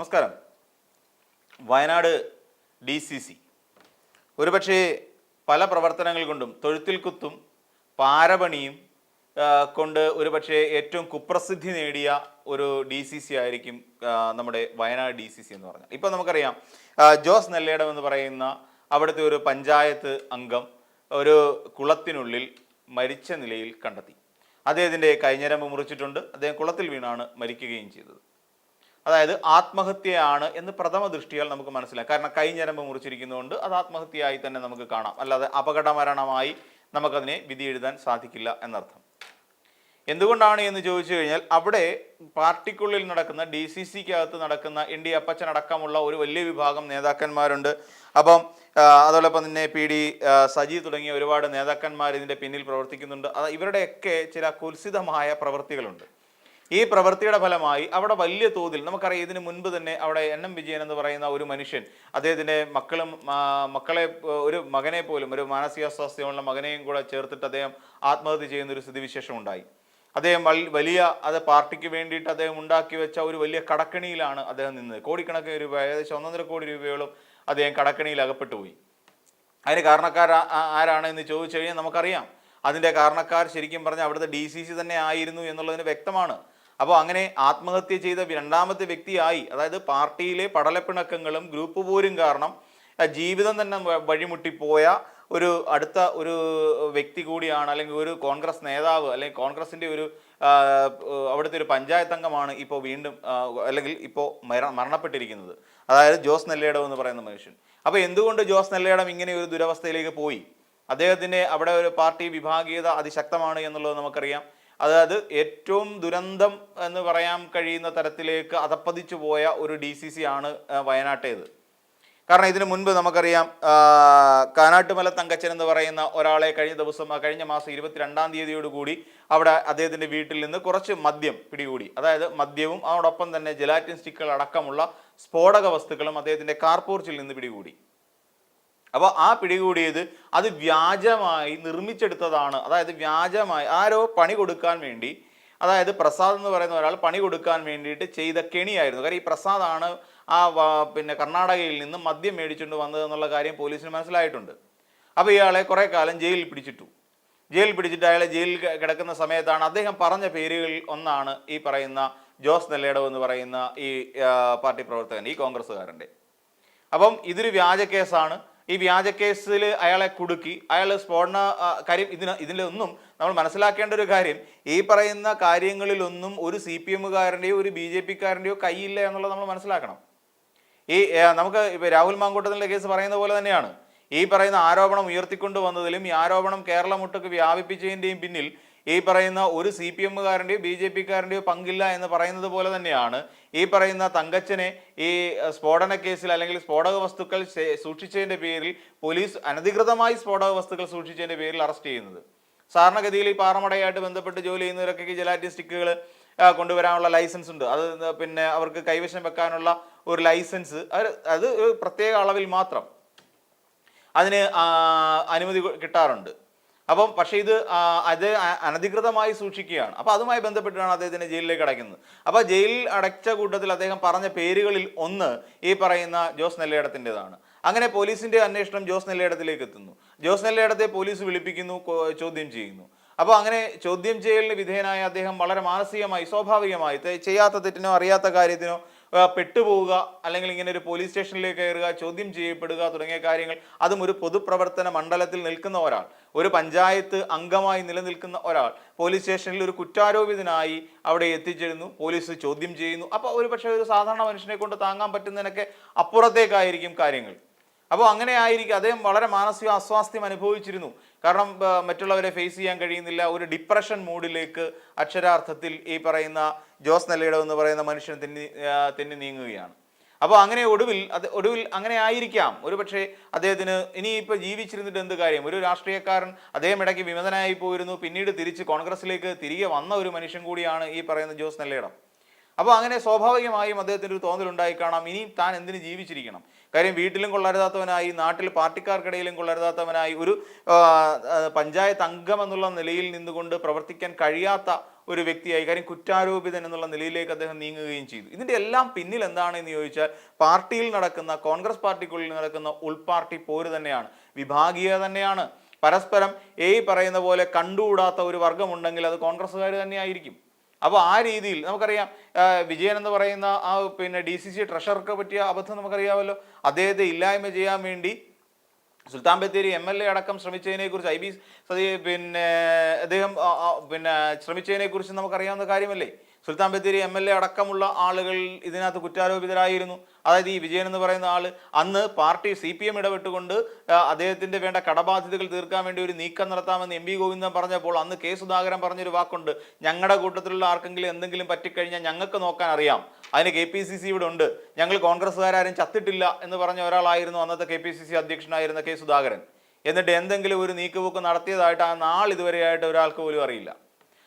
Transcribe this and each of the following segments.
നമസ്കാരം. Wayanad D C C ഒരുപക്ഷെ പല പ്രവർത്തനങ്ങൾ കൊണ്ടും തൊഴുത്തിൽ കുത്തും പാരപണിയും കൊണ്ട് ഒരുപക്ഷെ ഏറ്റവും കുപ്രസിദ്ധി നേടിയ ഒരു ഡി സി സി ആയിരിക്കും നമ്മുടെ വയനാട് ഡി സി സി എന്ന് പറഞ്ഞാൽ. ഇപ്പം നമുക്കറിയാം ജോസ് നെല്ലേടം എന്ന് പറയുന്ന അവിടുത്തെ ഒരു പഞ്ചായത്ത് അംഗം ഒരു കുളത്തിനുള്ളിൽ മരിച്ച നിലയിൽ കണ്ടെത്തി. അദ്ദേഹത്തിന്റെ കൈഞ്ഞരമ്പ് മുറിച്ചിട്ടുണ്ട്. അദ്ദേഹം കുളത്തിൽ വീണാണ് മരിക്കുകയും ചെയ്തത്. അതായത് ആത്മഹത്യയാണ് എന്ന് പ്രഥമ ദൃഷ്ടിയാൽ നമുക്ക് മനസ്സിലാക്കാം കാരണം കൈഞ്ഞരമ്പ് മുറിച്ചിരിക്കുന്നതുകൊണ്ട് അത് ആത്മഹത്യയായി തന്നെ നമുക്ക് കാണാം. അല്ലാതെ അപകടമരണമായി നമുക്കതിനെ വിധി എഴുതാൻ സാധിക്കില്ല എന്നർത്ഥം. എന്തുകൊണ്ടാണ് എന്ന് ചോദിച്ചു കഴിഞ്ഞാൽ അവിടെ പാർട്ടിക്കുള്ളിൽ നടക്കുന്ന ഡി സി സിക്കകത്ത് നടക്കുന്ന എൻ ഡി അപ്പച്ചൻ അടക്കമുള്ള ഒരു വലിയ വിഭാഗം നേതാക്കന്മാരുണ്ട്. അപ്പം അതോടൊപ്പം തന്നെ പി ഡി സജി തുടങ്ങിയ ഒരുപാട് നേതാക്കന്മാർ ഇതിന്റെ പിന്നിൽ പ്രവർത്തിക്കുന്നുണ്ട്. അത് ഇവരുടെയൊക്കെ ചില കുൽസിതമായ പ്രവൃത്തികളുണ്ട്. ഈ പ്രവൃത്തിയുടെ ഫലമായി അവിടെ വലിയ തോതിൽ നമുക്കറിയാം ഇതിനു മുൻപ് തന്നെ അവിടെ എൻ എം വിജയൻ എന്ന് പറയുന്ന ഒരു മനുഷ്യൻ അദ്ദേഹത്തിന്റെ മക്കളും മക്കളെ ഒരു മകനെ പോലും ഒരു മാനസികാസ്വാസ്ഥ്യമുള്ള മകനെയും കൂടെ ചേർത്തിട്ട് അദ്ദേഹം ആത്മഹത്യ ചെയ്യുന്ന ഒരു സ്ഥിതിവിശേഷം ഉണ്ടായി അദ്ദേഹം വലിയ അത് പാർട്ടിക്ക് വേണ്ടിയിട്ട് അദ്ദേഹം ഉണ്ടാക്കി വെച്ച ഒരു വലിയ കടക്കണിയിലാണ് അദ്ദേഹം നിന്നത്. കോടിക്കണക്കിന് രൂപ ഏകദേശം ഒന്നൊന്നര കോടി രൂപയോളം അദ്ദേഹം കടക്കണിയിൽ അകപ്പെട്ടു പോയി. അതിന് കാരണക്കാർ ആരാണ് എന്ന് ചോദിച്ചു കഴിഞ്ഞാൽ നമുക്കറിയാം. അതിന്റെ കാരണക്കാർ ശരിക്കും പറഞ്ഞാൽ അവിടുത്തെ ഡി സി സി തന്നെ ആയിരുന്നു എന്നുള്ളതിന് വ്യക്തമാണ്. അപ്പോൾ അങ്ങനെ ആത്മഹത്യ ചെയ്ത രണ്ടാമത്തെ വ്യക്തിയായി അതായത് പാർട്ടിയിലെ പടലപ്പിണക്കങ്ങളും ഗ്രൂപ്പ് പോരും കാരണം ജീവിതം തന്നെ വഴിമുട്ടിപ്പോയ ഒരു അടുത്ത ഒരു വ്യക്തി കൂടിയാണ് അല്ലെങ്കിൽ ഒരു കോൺഗ്രസ് നേതാവ് അല്ലെങ്കിൽ കോൺഗ്രസിന്റെ ഒരു അവിടുത്തെ ഒരു പഞ്ചായത്ത് അംഗമാണ് ഇപ്പോൾ വീണ്ടും അല്ലെങ്കിൽ ഇപ്പോൾ മര മരണപ്പെട്ടിരിക്കുന്നത്. അതായത് ജോസ് നെല്ലേടം എന്ന് പറയുന്ന മനുഷ്യൻ. അപ്പോൾ എന്തുകൊണ്ട് ജോസ് നെല്ലേടം ഇങ്ങനെ ഒരു ദുരവസ്ഥയിലേക്ക് പോയി? അദ്ദേഹത്തിന്റെ അവിടെ ഒരു പാർട്ടി വിഭാഗീയത അതിശക്തമാണ് എന്നുള്ളത് നമുക്കറിയാം. അതായത് ഏറ്റവും ദുരന്തം എന്ന് പറയാൻ കഴിയുന്ന തരത്തിലേക്ക് അതപ്പതിച്ചു പോയ ഒരു ഡി സി സി ആണ് വയനാട്ടേത്. കാരണം ഇതിനു മുൻപ് നമുക്കറിയാം കാനാട്ടുമല തങ്കച്ചൻ എന്ന് പറയുന്ന ഒരാളെ കഴിഞ്ഞ ദിവസം കഴിഞ്ഞ മാസം ഇരുപത്തിരണ്ടാം തീയതിയോടുകൂടി അവിടെ അദ്ദേഹത്തിന്റെ വീട്ടിൽ നിന്ന് കുറച്ച് മദ്യം പിടികൂടി. അതായത് മദ്യവും അതോടൊപ്പം തന്നെ ജലാറ്റിൻ സ്റ്റിക്കുകൾ അടക്കമുള്ള സ്ഫോടക വസ്തുക്കളും അദ്ദേഹത്തിന്റെ കാർപോർച്ചിൽ നിന്ന് പിടികൂടി. അപ്പോൾ ആ പിടികൂടിയത് അത് വ്യാജമായി നിർമ്മിച്ചെടുത്തതാണ്. അതായത് വ്യാജമായി ആരോ പണി കൊടുക്കാൻ വേണ്ടി അതായത് പ്രസാദ് എന്ന് പറയുന്ന ഒരാൾ പണി കൊടുക്കാൻ വേണ്ടിയിട്ട് ചെയ്ത കെണിയായിരുന്നു. കാര്യം ഈ പ്രസാദാണ് ആ പിന്നെ കർണാടകയിൽ നിന്ന് മദ്യം മേടിച്ചുകൊണ്ട് വന്നത് എന്നുള്ള കാര്യം പോലീസിന് മനസ്സിലായിട്ടുണ്ട്. അപ്പോൾ ഇയാളെ കുറേ കാലം ജയിലിൽ പിടിച്ചിട്ടു. ജയിലിൽ പിടിച്ചിട്ട് അയാളെ ജയിലിൽ കിടക്കുന്ന സമയത്താണ് അദ്ദേഹം പറഞ്ഞ പേരുകളിൽ ഒന്നാണ് ഈ പറയുന്ന ജോസ് നെല്ലേടവ് എന്ന് പറയുന്ന ഈ പാർട്ടി പ്രവർത്തകൻ ഈ കോൺഗ്രസ്സുകാരന്റെ. അപ്പം ഇതൊരു വ്യാജ കേസാണ്. ഈ വ്യാജ കേസിൽ അയാളെ കുടുക്കി അയാൾ സ്ഫോടന കാര്യം ഇതിന് ഇതിലൊന്നും നമ്മൾ മനസ്സിലാക്കേണ്ട ഒരു കാര്യം ഈ പറയുന്ന കാര്യങ്ങളിലൊന്നും ഒരു സി പി എമ്മുകാരന്റെയോ ഒരു ബി ജെ പിക്കാരന്റെയോ കൈയില്ല എന്നുള്ളത് നമ്മൾ മനസ്സിലാക്കണം. ഈ നമുക്ക് ഇപ്പോൾ രാഹുൽ മാങ്കൂട്ടത്തിന്റെ കേസ് പറയുന്ന പോലെ തന്നെയാണ്. ഈ പറയുന്ന ആരോപണം ഉയർത്തിക്കൊണ്ട് വന്നതിലും ഈ ആരോപണം കേരളം ഒട്ടൊക്കെ വ്യാപിപ്പിച്ചതിന്റെയും പിന്നിൽ ഈ പറയുന്ന ഒരു സി പി എമ്മുകാരന്റെയോ ബി ജെ പിക്കാരന്റെയോ പങ്കില്ല എന്ന് പറയുന്നത് പോലെ തന്നെയാണ് ഈ പറയുന്ന തങ്കച്ചനെ ഈ സ്ഫോടന കേസിൽ അല്ലെങ്കിൽ സ്ഫോടക വസ്തുക്കൾ സൂക്ഷിച്ചതിന്റെ പേരിൽ പോലീസ് അനധികൃതമായി സ്ഫോടക വസ്തുക്കൾ സൂക്ഷിച്ചതിന്റെ പേരിൽ അറസ്റ്റ് ചെയ്യുന്നത്. സാധാരണഗതിയിൽ ഈ പാറമടയായിട്ട് ബന്ധപ്പെട്ട് ജോലി ചെയ്യുന്നവരൊക്കെ ജലാറ്റിൻ സ്റ്റിക്കുകൾ കൊണ്ടുവരാനുള്ള ലൈസൻസ് ഉണ്ട്. അത് പിന്നെ അവർക്ക് കൈവശം വെക്കാനുള്ള ഒരു ലൈസൻസ്. അത് പ്രത്യേക അളവിൽ മാത്രം അതിന് അനുമതി കിട്ടാറുണ്ട്. അപ്പം പക്ഷേ ഇത് അത് അനധികൃതമായി സൂക്ഷിക്കുകയാണ്. അപ്പോൾ അതുമായി ബന്ധപ്പെട്ടാണ് അദ്ദേഹത്തിനെ ജയിലിലേക്ക് അടയ്ക്കുന്നത്. അപ്പോൾ ജയിലിൽ അടച്ച കൂട്ടത്തിൽ അദ്ദേഹം പറഞ്ഞ പേരുകളിൽ ഒന്ന് ഈ പറയുന്ന ജോസ് നെല്ലേടത്തിന്റെതാണ്. അങ്ങനെ പോലീസിന്റെ അന്വേഷണം ജോസ് നെല്ലേടത്തിലേക്ക് എത്തുന്നു. ജോസ് നെല്ലേടത്തെ പോലീസ് വിളിപ്പിക്കുന്നു ചോദ്യം ചെയ്യുന്നു. അപ്പോൾ അങ്ങനെ ചോദ്യം ചെയ്യലിന് വിധേയനായ അദ്ദേഹം വളരെ മാനസികമായി സ്വാഭാവികമായി ചെയ്യാത്ത തെറ്റിനോ അറിയാത്ത കാര്യത്തിനോ പെട്ടുപോവുക അല്ലെങ്കിൽ ഇങ്ങനെ ഒരു പോലീസ് സ്റ്റേഷനിലേക്ക് കയറുക ചോദ്യം ചെയ്യപ്പെടുക തുടങ്ങിയ കാര്യങ്ങൾ അതും ഒരു പൊതുപ്രവർത്തന മണ്ഡലത്തിൽ നിൽക്കുന്ന ഒരാൾ ഒരു പഞ്ചായത്ത് അംഗമായി നിലനിൽക്കുന്ന ഒരാൾ പോലീസ് സ്റ്റേഷനിൽ ഒരു കുറ്റാരോപിതനായി അവിടെ എത്തിച്ചേരുന്നു പോലീസ് ചോദ്യം ചെയ്യുന്നു. അപ്പോൾ ഒരു പക്ഷേ ഒരു സാധാരണ മനുഷ്യനെ കൊണ്ട് താങ്ങാൻ പറ്റുന്നതിനൊക്കെ അപ്പുറത്തേക്കായിരിക്കും കാര്യങ്ങൾ. അപ്പോൾ അങ്ങനെ ആയിരിക്കും അദ്ദേഹം വളരെ മാനസിക അസ്വാസ്ഥ്യം അനുഭവിച്ചിരുന്നു. കാരണം മറ്റുള്ളവരെ ഫേസ് ചെയ്യാൻ കഴിയുന്നില്ല. ഒരു ഡിപ്രഷൻ മൂഡിലേക്ക് അക്ഷരാർത്ഥത്തിൽ ഈ പറയുന്ന ജോസ് നെല്ലയിടം എന്ന് പറയുന്ന മനുഷ്യൻ തെന്നി തെന്നി നീങ്ങുകയാണ്. അപ്പോൾ അങ്ങനെ ഒടുവിൽ അത് ഒടുവിൽ അങ്ങനെ ആയിരിക്കാം. ഒരു പക്ഷേ അദ്ദേഹത്തിന് ഇനിയിപ്പോൾ ജീവിച്ചിരുന്നിട്ട് എന്ത് കാര്യം? ഒരു രാഷ്ട്രീയക്കാരൻ അദ്ദേഹം ഇടയ്ക്ക് വിമതനായി പോയിരുന്നു. പിന്നീട് തിരിച്ച് കോൺഗ്രസിലേക്ക് തിരികെ വന്ന ഒരു മനുഷ്യൻ കൂടിയാണ് ഈ പറയുന്ന ജോസ് നെല്ലയിടം. അപ്പോൾ അങ്ങനെ സ്വാഭാവികമായും അദ്ദേഹത്തിന്റെ ഒരു തോന്നലുണ്ടായി കാണാം. ഇനിയും താൻ എന്തിനു ജീവിച്ചിരിക്കണം? കാര്യം വീട്ടിലും കൊള്ളരുതാത്തവനായി നാട്ടിൽ പാർട്ടിക്കാർക്കിടയിലും കൊള്ളരുതാത്തവനായി ഒരു പഞ്ചായത്ത് അംഗം എന്നുള്ള നിലയിൽ നിന്നുകൊണ്ട് പ്രവർത്തിക്കാൻ കഴിയാത്ത ഒരു വ്യക്തിയായി കാര്യം കുറ്റാരോപിതൻ എന്നുള്ള നിലയിലേക്ക് അദ്ദേഹം നീങ്ങുകയും ചെയ്തു. ഇതിന്റെ എല്ലാം പിന്നിൽ എന്താണ് എന്ന് ചോദിച്ചാൽ പാർട്ടിയിൽ നടക്കുന്ന കോൺഗ്രസ് പാർട്ടിക്കുള്ളിൽ നടക്കുന്ന ഉൾപാർട്ടി പോര് തന്നെയാണ്. വിഭാഗീയ തന്നെയാണ്. പരസ്പരം ഏ പറയുന്ന പോലെ കണ്ടുകൂടാത്ത ഒരു വർഗമുണ്ടെങ്കിൽ അത് കോൺഗ്രസ്സുകാർ തന്നെയായിരിക്കും. അപ്പോൾ ആ രീതിയിൽ നമുക്കറിയാം വിജയൻ എന്ന് പറയുന്ന ആ പിന്നെ ഡി സി സി ട്രഷറർക്ക് പറ്റിയ അബദ്ധം നമുക്കറിയാമല്ലോ. അദ്ദേഹത്തെ ഇല്ലായ്മ ചെയ്യാൻ വേണ്ടി Sultan Bathery M L A അടക്കം ശ്രമിച്ചതിനെ കുറിച്ച് ഐ ബി സതി പിന്നെ അദ്ദേഹം പിന്നെ ശ്രമിച്ചതിനെ കുറിച്ച് നമുക്കറിയാവുന്ന കാര്യമല്ലേ? Sultan Bathery M L A അടക്കമുള്ള ആളുകൾ ഇതിനകത്ത് കുറ്റാരോപിതരായിരുന്നു. അതായത് ഈ വിജയൻ എന്ന് പറയുന്ന ആൾ അന്ന് പാർട്ടി സി പി എം ഇടപെട്ടുകൊണ്ട് അദ്ദേഹത്തിന്റെ വേണ്ട കടബാധ്യതകൾ തീർക്കാൻ വേണ്ടി ഒരു നീക്കം നടത്താമെന്ന് എം വി ഗോവിന്ദൻ പറഞ്ഞപ്പോൾ അന്ന് കെ സുധാകരൻ പറഞ്ഞൊരു വാക്കുണ്ട്. ഞങ്ങളുടെ കൂട്ടത്തിലുള്ള ആർക്കെങ്കിലും എന്തെങ്കിലും പറ്റിക്കഴിഞ്ഞാൽ ഞങ്ങൾക്ക് നോക്കാൻ അറിയാം. അതിന് കെ പി സി സി ഇവിടെ ഉണ്ട്. ഞങ്ങൾ കോൺഗ്രസ്സുകാരും ചത്തിട്ടില്ല എന്ന് പറഞ്ഞ ഒരാളായിരുന്നു അന്നത്തെ കെ പി സി സി അധ്യക്ഷനായിരുന്ന കെ സുധാകരൻ. എന്നിട്ട് എന്തെങ്കിലും ഒരു നീക്കുപോക്ക് നടത്തിയതായിട്ട് ആ നാൾ ഇതുവരെയായിട്ട് ഒരാൾക്ക് പോലും അറിയില്ല.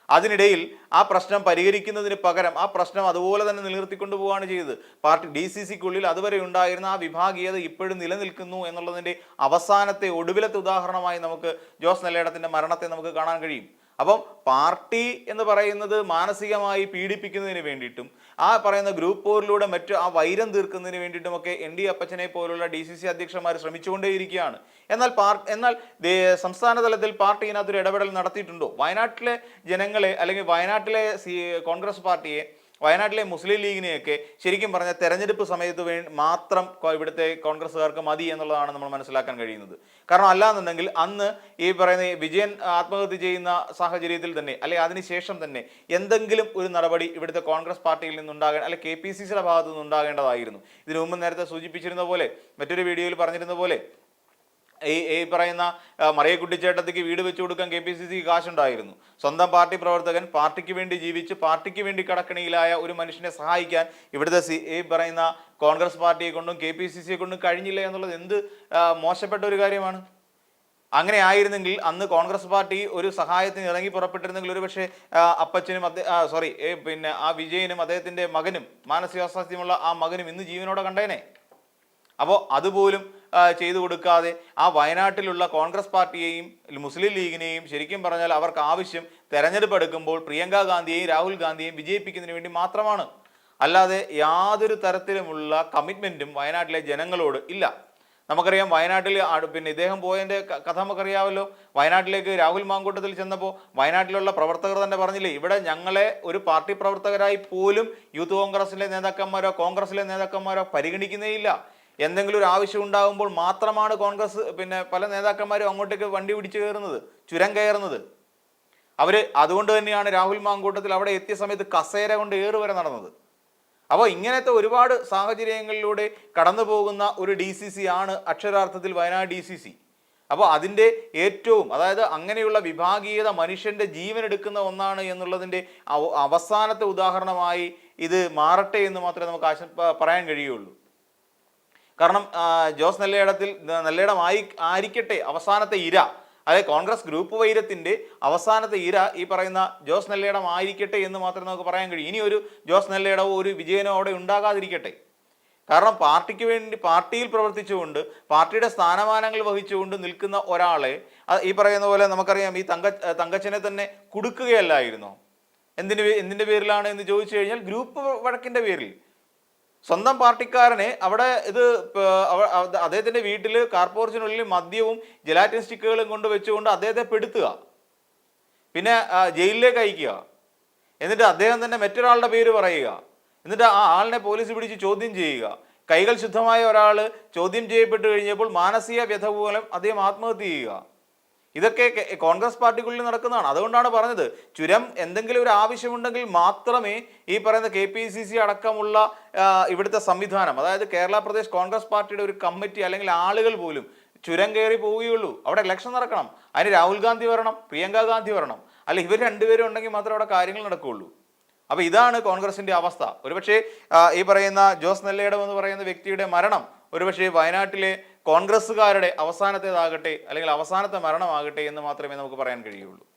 അതിനിടയിൽ ആ പ്രശ്നം പരിഹരിക്കുന്നതിന് പകരം ആ പ്രശ്നം അതുപോലെ തന്നെ നിലനിർത്തിക്കൊണ്ടു പോവുകയാണ് ചെയ്തത്. പാർട്ടി ഡി സി സിക്കുള്ളിൽ അതുവരെ ഉണ്ടായിരുന്ന ആ വിഭാഗീയത ഇപ്പോഴും നിലനിൽക്കുന്നു എന്നുള്ളതിന്റെ അവസാനത്തെ ഒടുവിലത്തെ ഉദാഹരണമായി നമുക്ക് ജോസ് നെല്ലേടത്തിന്റെ മരണത്തെ നമുക്ക് കാണാൻ കഴിയും. അപ്പം പാർട്ടി എന്ന് പറയുന്നത് മാനസികമായി പീഡിപ്പിക്കുന്നതിന് വേണ്ടിയിട്ടും ആ പറയുന്ന ഗ്രൂപ്പ് പോരിലൂടെ മറ്റു ആ വൈരം തീർക്കുന്നതിന് വേണ്ടിയിട്ടുമൊക്കെ എൻ ഡി അപ്പച്ചനെ പോലുള്ള ഡി സി സി അധ്യക്ഷന്മാർ ശ്രമിച്ചുകൊണ്ടേയിരിക്കുകയാണ്. എന്നാൽ പാർ എന്നാൽ സംസ്ഥാന തലത്തിൽ പാർട്ടി ഇതിനകത്തൊരു ഇടപെടൽ നടത്തിയിട്ടുണ്ടോ? വയനാട്ടിലെ ജനങ്ങളെ അല്ലെങ്കിൽ വയനാട്ടിലെ കോൺഗ്രസ് പാർട്ടിയെ വയനാട്ടിലെ മുസ്ലിം ലീഗിനെയൊക്കെ ശരിക്കും പറഞ്ഞാൽ തെരഞ്ഞെടുപ്പ് സമയത്ത് വേ മാത്രം ഇവിടുത്തെ കോൺഗ്രസ്സുകാർക്ക് മതി എന്നുള്ളതാണ് നമ്മൾ മനസ്സിലാക്കാൻ കഴിയുന്നത്. കാരണം അല്ലാന്നുണ്ടെങ്കിൽ അന്ന് ഈ പറയുന്ന വിജയൻ ആത്മഹത്യ ചെയ്യുന്ന സാഹചര്യത്തിൽ തന്നെ അല്ലെങ്കിൽ അതിനുശേഷം തന്നെ എന്തെങ്കിലും ഒരു നടപടി ഇവിടുത്തെ കോൺഗ്രസ് പാർട്ടിയിൽ നിന്നുണ്ടാകേണ്ട അല്ലെ കെ പി സി സിയുടെ ഭാഗത്തു നിന്നുണ്ടാകേണ്ടതായിരുന്നു. ഇതിനു മുമ്പ് നേരത്തെ സൂചിപ്പിച്ചിരുന്ന പോലെ മറ്റൊരു വീഡിയോയിൽ പറഞ്ഞിരുന്ന പോലെ ഈ ഈ പറയുന്ന മറിയക്കുട്ടിച്ചേട്ടത്തിക്ക് മറിയ വീട് വെച്ചു കൊടുക്കാൻ കെ പി സി സിക്ക് കാശുണ്ടായിരുന്നു. സ്വന്തം പാർട്ടി പ്രവർത്തകൻ പാർട്ടിക്ക് വേണ്ടി ജീവിച്ച് പാർട്ടിക്ക് വേണ്ടി കടക്കണിയിലായ ഒരു മനുഷ്യനെ സഹായിക്കാൻ ഇവിടുത്തെ സി ഈ പറയുന്ന കോൺഗ്രസ് പാർട്ടിയെ കൊണ്ടും കെ പി സി സിയെ കൊണ്ടും കഴിഞ്ഞില്ല എന്നുള്ളത് എന്ത് മോശപ്പെട്ട ഒരു കാര്യമാണ്? അങ്ങനെ ആയിരുന്നെങ്കിൽ അന്ന് കോൺഗ്രസ് പാർട്ടി ഒരു സഹായത്തിന് ഇറങ്ങി പുറപ്പെട്ടിരുന്നെങ്കിൽ ഒരു പക്ഷേ അപ്പച്ചനും സോറി പിന്നെ ആ വിജയനും അദ്ദേഹത്തിന്റെ മകനും മാനസികാസ്വാസ്ഥ്യമുള്ള ആ മകനും ഇന്ന് ജീവനോടെ കണ്ടേനെ. അപ്പോൾ അതുപോലും ചെയ്തു കൊടുക്കാതെ ആ വയനാട്ടിലുള്ള കോൺഗ്രസ് പാർട്ടിയെയും മുസ്ലിം ലീഗിനെയും ശരിക്കും പറഞ്ഞാൽ അവർക്ക് ആവശ്യം തെരഞ്ഞെടുപ്പ് എടുക്കുമ്പോൾ പ്രിയങ്ക ഗാന്ധിയെയും രാഹുൽ ഗാന്ധിയെയും വിജയിപ്പിക്കുന്നതിന് വേണ്ടി മാത്രമാണ്. അല്ലാതെ യാതൊരു തരത്തിലുമുള്ള കമ്മിറ്റ്മെന്റും വയനാട്ടിലെ ജനങ്ങളോട് ഇല്ല. നമുക്കറിയാം വയനാട്ടിൽ പിന്നെ ഇദ്ദേഹം പോയതിന്റെ കഥ നമുക്കറിയാമല്ലോ. വയനാട്ടിലേക്ക് രാഹുൽ മാങ്കൂട്ടത്തിൽ ചെന്നപ്പോൾ വയനാട്ടിലുള്ള പ്രവർത്തകർ തന്നെ പറഞ്ഞില്ലേ ഇവിടെ ഞങ്ങളെ ഒരു പാർട്ടി പ്രവർത്തകരായി പോലും യൂത്ത് കോൺഗ്രസിലെ നേതാക്കന്മാരോ കോൺഗ്രസിലെ നേതാക്കന്മാരോ പരിഗണിക്കുന്നേയില്ല. എന്തെങ്കിലും ഒരു ആവശ്യം ഉണ്ടാകുമ്പോൾ മാത്രമാണ് കോൺഗ്രസ് പിന്നെ പല നേതാക്കന്മാരും അങ്ങോട്ടേക്ക് വണ്ടി പിടിച്ചു കയറുന്നത് ചുരം കയറുന്നത്. അവർ അതുകൊണ്ട് തന്നെയാണ് രാഹുൽ മാങ്കൂട്ടത്തിൽ അവിടെ എത്തിയ സമയത്ത് കസേര കൊണ്ട് ഏറ് വരെ നടന്നത്. അപ്പോൾ ഇങ്ങനത്തെ ഒരുപാട് സാഹചര്യങ്ങളിലൂടെ കടന്നു പോകുന്ന ഒരു ഡി സി സി ആണ് അക്ഷരാർത്ഥത്തിൽ വയനാട് ഡി സി സി അപ്പോൾ അതിന്റെ ഏറ്റവും അതായത് അങ്ങനെയുള്ള വിഭാഗീയത മനുഷ്യന്റെ ജീവൻ എടുക്കുന്ന ഒന്നാണ് എന്നുള്ളതിന്റെ അവസാനത്തെ ഉദാഹരണമായി ഇത് മാറട്ടെ എന്ന് മാത്രമേ നമുക്ക് ആശ പറയാൻ കഴിയുള്ളൂ. കാരണം ജോസ് നെല്ലയിടത്തിൽ നെല്ലയിടം ആയി ആയിരിക്കട്ടെ അവസാനത്തെ ഇര. അതായത് കോൺഗ്രസ് ഗ്രൂപ്പ് വൈരത്തിന്റെ അവസാനത്തെ ഇര ഈ പറയുന്ന ജോസ് നെല്ലയിടം ആയിരിക്കട്ടെ എന്ന് മാത്രമേ നമുക്ക് പറയാൻ കഴിയും. ഇനി ഒരു ജോസ് നെല്ലയിടവോ ഒരു വിജയനോ അവിടെ ഉണ്ടാകാതിരിക്കട്ടെ. കാരണം പാർട്ടിക്ക് വേണ്ടി പാർട്ടിയിൽ പ്രവർത്തിച്ചുകൊണ്ട് പാർട്ടിയുടെ സ്ഥാനമാനങ്ങൾ വഹിച്ചുകൊണ്ട് നിൽക്കുന്ന ഒരാളെ ഈ പറയുന്ന പോലെ നമുക്കറിയാം ഈ തങ്ക തങ്കച്ചനെ തന്നെ കൊടുക്കുകയല്ലായിരുന്നു? എന്തിന് എന്തിന്റെ പേരിലാണ് എന്ന് ചോദിച്ചു കഴിഞ്ഞാൽ ഗ്രൂപ്പ് വഴക്കിന്റെ പേരിൽ. സ്വന്തം പാർട്ടിക്കാരനെ അവിടെ ഇത് അദ്ദേഹത്തിന്റെ വീട്ടിൽ കാർപോറേഷനുള്ളിൽ മദ്യവും ജലാറ്റിൻ സ്റ്റിക്കുകളും കൊണ്ട് വെച്ചുകൊണ്ട് അദ്ദേഹത്തെ പെടുത്തുക. പിന്നെ ജയിലിലേക്ക് അയക്കുക എന്നിട്ട് അദ്ദേഹം തന്നെ മറ്റൊരാളുടെ പേര് പറയുക. എന്നിട്ട് ആ ആളിനെ പോലീസ് പിടിച്ച് ചോദ്യം ചെയ്യുക. കൈകൾ ശുദ്ധമായ ഒരാൾ ചോദ്യം ചെയ്യപ്പെട്ട് കഴിഞ്ഞപ്പോൾ മാനസിക വ്യഥ മൂലം അദ്ദേഹം ആത്മഹത്യ ചെയ്യുക. ഇതൊക്കെ കോൺഗ്രസ് പാർട്ടിക്കുള്ളിൽ നടക്കുന്നതാണ്. അതുകൊണ്ടാണ് പറഞ്ഞത് ചുരം എന്തെങ്കിലും ഒരു ആവശ്യമുണ്ടെങ്കിൽ മാത്രമേ ഈ പറയുന്ന കെ പി സി സി അടക്കമുള്ള ഇവിടുത്തെ സംവിധാനം അതായത് കേരള പ്രദേശ് കോൺഗ്രസ് പാർട്ടിയുടെ ഒരു കമ്മിറ്റി അല്ലെങ്കിൽ ആളുകൾ പോലും ചുരം കയറി പോവുകയുള്ളൂ. അവിടെ ഇലക്ഷൻ നടക്കണം. അതിന് രാഹുൽ ഗാന്ധി വരണം പ്രിയങ്ക ഗാന്ധി വരണം. അല്ല ഇവർ രണ്ടുപേരും ഉണ്ടെങ്കിൽ മാത്രമേ അവിടെ കാര്യങ്ങൾ നടക്കുകയുള്ളൂ. അപ്പോൾ ഇതാണ് കോൺഗ്രസിന്റെ അവസ്ഥ. ഒരുപക്ഷെ ഈ പറയുന്ന ജോസ് നെല്ലേടം എന്ന് പറയുന്ന വ്യക്തിയുടെ മരണം ഒരുപക്ഷെ വയനാട്ടിലെ കോൺഗ്രസ്സുകാരുടെ അവസാനത്തേതാകട്ടെ അല്ലെങ്കിൽ അവസാനത്തെ മരണമാകട്ടെ എന്ന് മാത്രമേ നമുക്ക് പറയാൻ കഴിയുള്ളൂ.